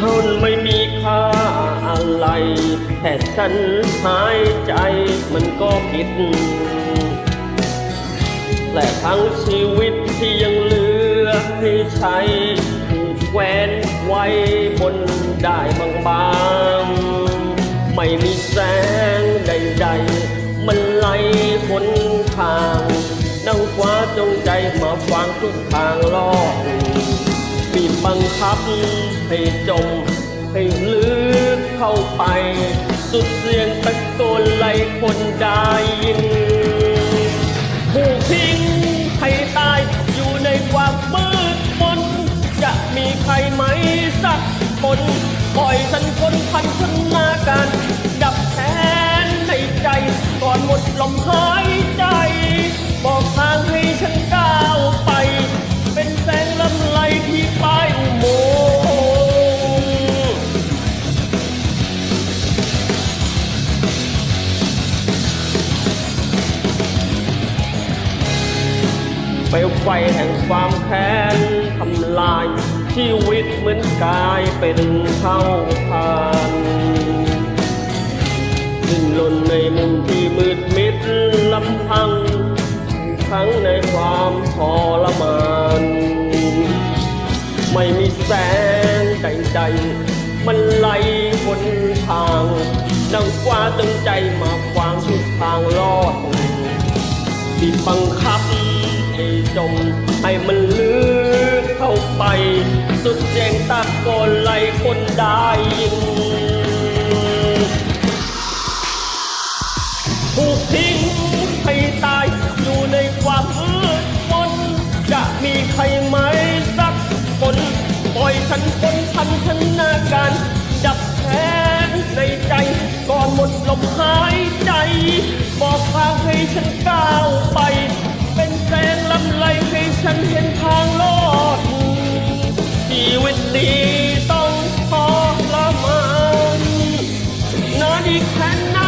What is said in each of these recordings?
คนไม่มีค่าอะไรแค่ฉันหายใจมันก็ผิดและทั้งชีวิตที่ยังเหลือให้ใช้ถูกแขวนไว้บนได้บางๆ ไม่มีแสงใดๆ มันไหลหนทางดังฟ้าจงใจมาฟังทุกทางลอด บีบบังคับ ให้จม ให้ลึกเข้าไป สุดเสียงตะโกนไล่คนได้ยิน ผู้ทิ้ง เปลวไฟแห่งความแค้นทำลายชีวิตเหมือนกายเป็นเท่าทานสิ้นลนในมุมที่มืดมิดลำพังทั้งในความทรมาน ไม่มีแสงใดๆมันไหลบนทางดังฟ้าตึงใจมาขวางทุกทางรอดบีบบังคับ ฉันก้าวไป เป็นแสงลำไหลให้ฉันเห็นทางลอดชีวิตนี้ต้องทรมานนานอีกแค่ไหน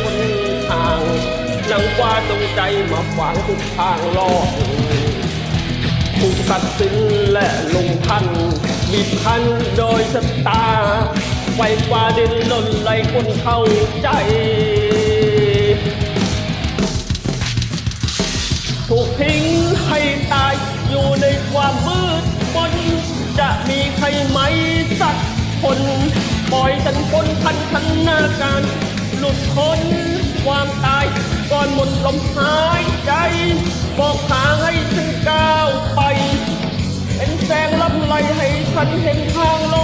คนทางนางว่าจงใจมาขวางทุกทางรอดถูกตัดสินและลงทันบีบคั้นโดยชะตาไฟกว่าดินล่นไหลคนเข้าใจถูกทิ้งให้ตายอยู่ในความมืดมนจะมีใครไหมสักคน ปล่อยฉันคนพันธนาการ หลุดพ้นความตาย ก่อนหมดลมหายใจ บอกทางให้ฉันก้าวไป เป็นแสงลำไลให้ฉันเห็นทางล